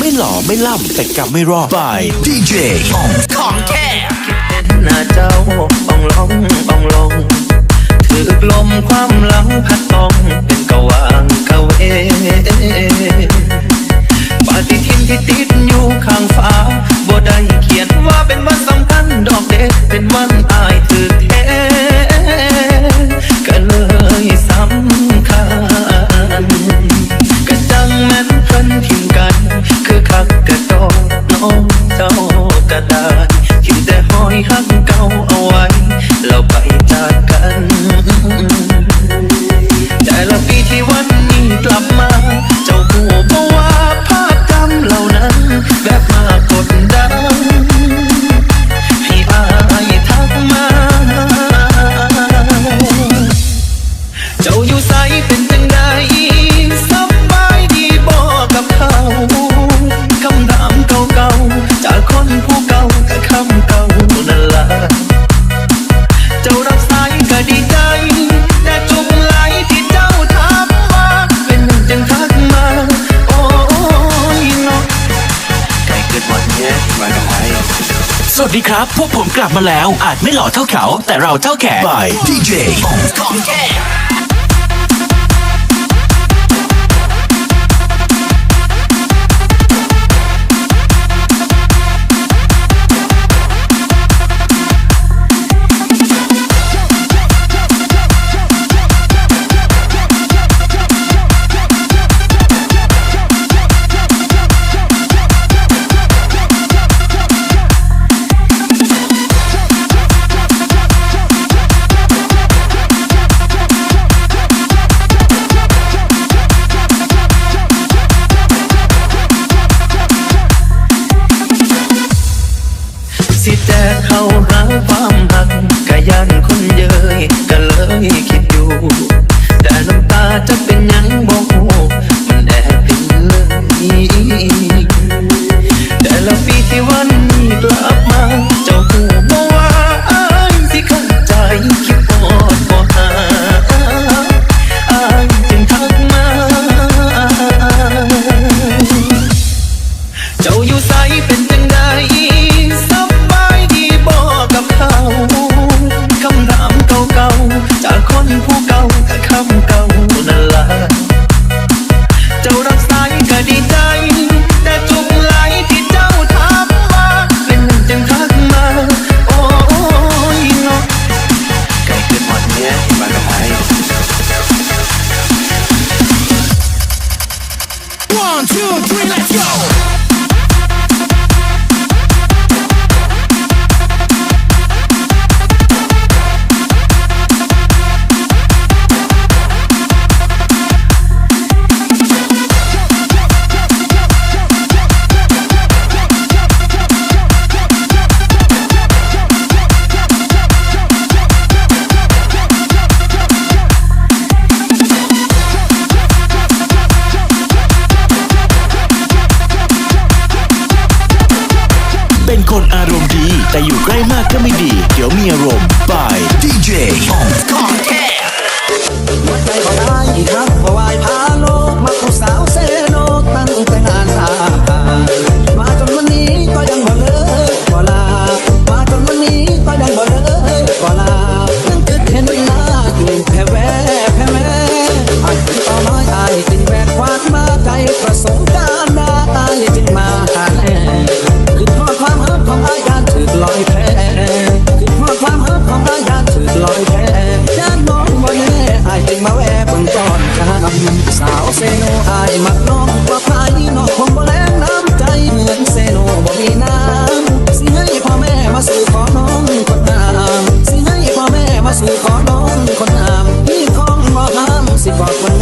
ไม่หล่อไม่ล่ำแต่กลับไม่รอด by DJ ของแท้หน้าเจ้าบ้องลองบ้องลองถือลมความหลังพัดตอง หอยหักเก่าเอาไว้ เราไปจากกัน แต่ละปีที่วันนี้กลับมา ดีครับ พวกผมกลับมาแล้ว อาจไม่หล่อเท่าเขา แต่เราเท่าแขก by DJ ของแก ยังบ่ แต่อยู่ใกล้มากก็ไม่ดี เดี๋ยวมีอารมณ์ by DJ on c o n t a c t หัวใจของนายครับ But when